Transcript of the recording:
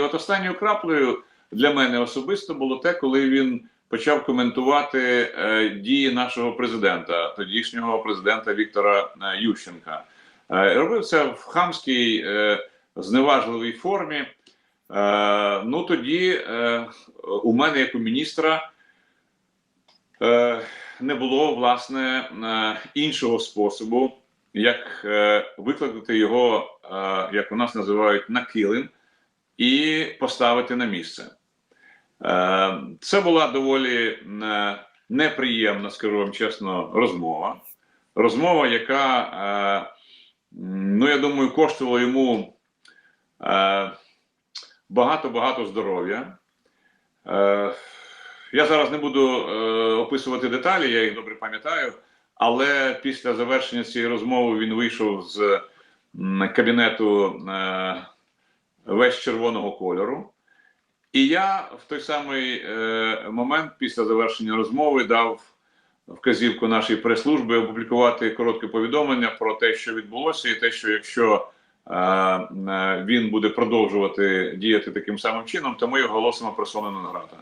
От останньою краплею для мене особисто було те, коли він почав коментувати е, дії нашого президента, тодішнього президента Віктора е, Ющенка. Е, робив це в хамській, зневажливій формі. Ну тоді у мене, як у міністра, не було власне іншого способу, як е, викликати його, як у нас називають, на килим і поставити на місце. Е, Це була доволі е, неприємна, скажу вам чесно, розмова. Розмова, яка, е, ну я думаю, коштувала йому багато-багато здоров'я. Я зараз не буду описувати деталі, я їх добре пам'ятаю. Але після завершення цієї розмови він вийшов з кабінету весь червоного кольору. І я в той самий е, момент, після завершення розмови, дав вказівку нашій прес-служби опублікувати коротке повідомлення про те, що відбулося, і те, що якщо е, е, він буде продовжувати діяти таким самим чином, то ми його оголосимо персоною нон грата.